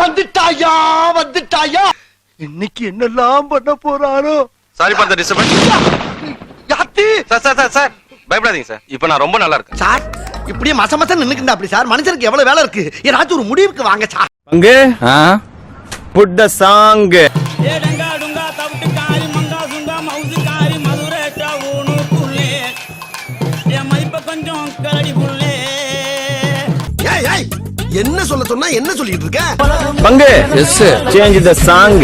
வந்துட்டாயா வந்துட்டாயா? இன்னைக்கு என்னெல்லாம் பண்ண போறாரோ? சாரி ஃபார் த டிஸ்டர்பன்ஸ் யாத்தி சார் சார் சார் சார் பயப்படாதீங்க சார் இப்போ நான் ரொம்ப நல்லா இருக்கேன். சார் இப்படியே மச மச நின்னுக்குண்டா அப்படி சார்? மனுஷனுக்கு எவ்வளவு வேலை இருக்கு? ஏதாச்சும் ஒரு முடிவுக்கு வாங்க சார். அங்கு? புட் த சாங் என்ன சொல்ல சொன்னா என்ன சொல்லிட்டு இருக்க? பங்கு. எஸ் சேஞ்ச் த சாங்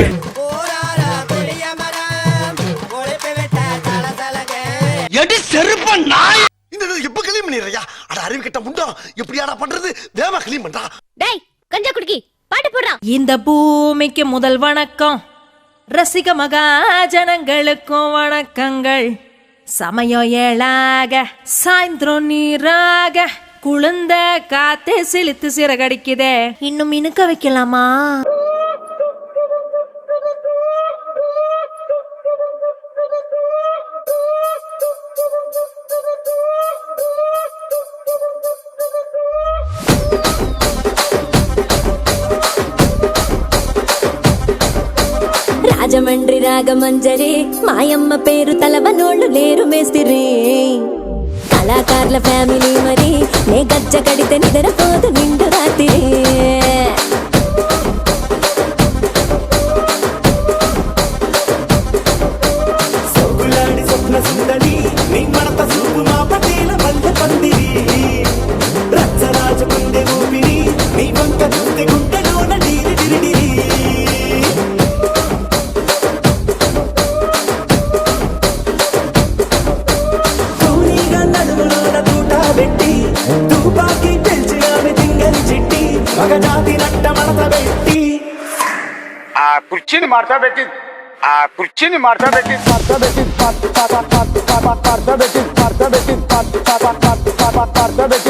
எடி செருப்ப நாய். இந்த இது எப்ப கிளீன் பண்ணிடுறியா? அட அறிவு கிட்ட முண்டோ. எப்படியாடா பண்றது? வேமா கிளீன் பண்றா. டேய் கஞ்சா குடுக்கி. பாட்டு போடுறான் இந்த பூமிக்கு முதல் வணக்கம். ரசிக மகாஜனங்களுக்கும் வணக்கங்கள். சமயம் ஏழாக சாயந்தரம் நீராக. குளிர்ந்த காத்தே சிலித்து சிறகடிக்குதே இன்னும் இனுக்க வைக்கலாமா రాజమండ్రి రాగమంజరి మాయమ్మ పేరు తలవనోళ్ళు లేరు మేస్తిరి కళాకారుల ఫ్యామిలీ మరి. నే గజ్జ కడితే నిద్రపోదు నిండు రాత్రి. సొగజాతి నట్ట మడత పెట్టి ఆ కుర్చీని మడత పెట్టి ఆ కుర్చీని మడత పెట్టి మడత పెట్టి మడత పెట్టి మడత పెట్టి మడత పెట్టి మడత పెట్టి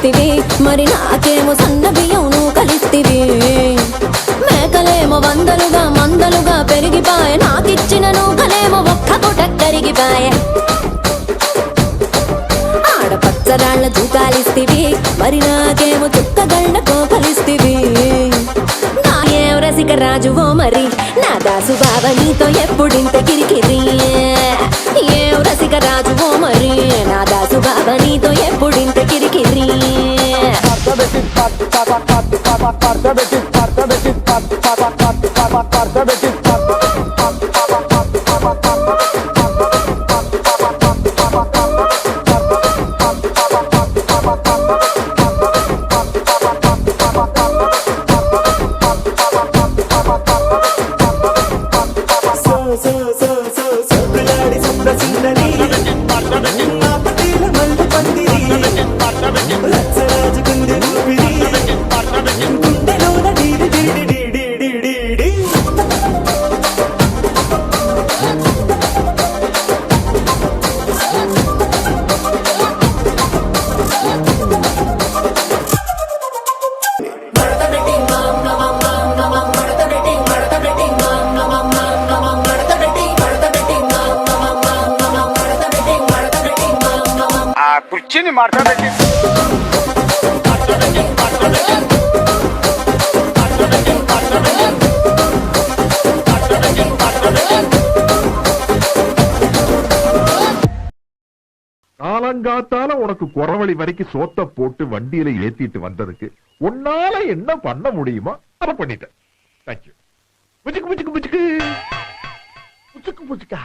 మేకలిస్తివి మరి నాకేమో సన్న బియ్యం కలిస్తివి? మేకలేమో వందలుగా మందలుగా పెరిగిపాయ. నాకిచ్చిన నూకలేమో ఒక్క పూట కరిగిపాయ ఆడపచ్చరాళ్ళ దూకాలిస్తివి మరి నాకేమో చుక్కగళ్ళకో కోపలిస్తివి రసిక రాజువో మరి నా దాసు బావ నీతో ఎప్పుడింత కిరికిరి ఏ రసిక రాజువో Kartı kartı kartı kartı kartı kartı kartı kartı kartı kartı kartı kartı kartı kartı kartı ಮಾಡ್ಸೋದಕ್ಕೆ காலங்காத்தால உனக்கு குறவழி வரைக்கும் சோத்த போட்டு வண்டியில ஏத்திட்டு வந்ததுக்கு உன்னால என்ன பண்ண முடியுமோ அத பண்ணிட்டேன். தேங்க்யூ புச்சுக்கு புச்சுக்கு புச்சுக்கு. புச்சுக்கு புச்சுக்கா.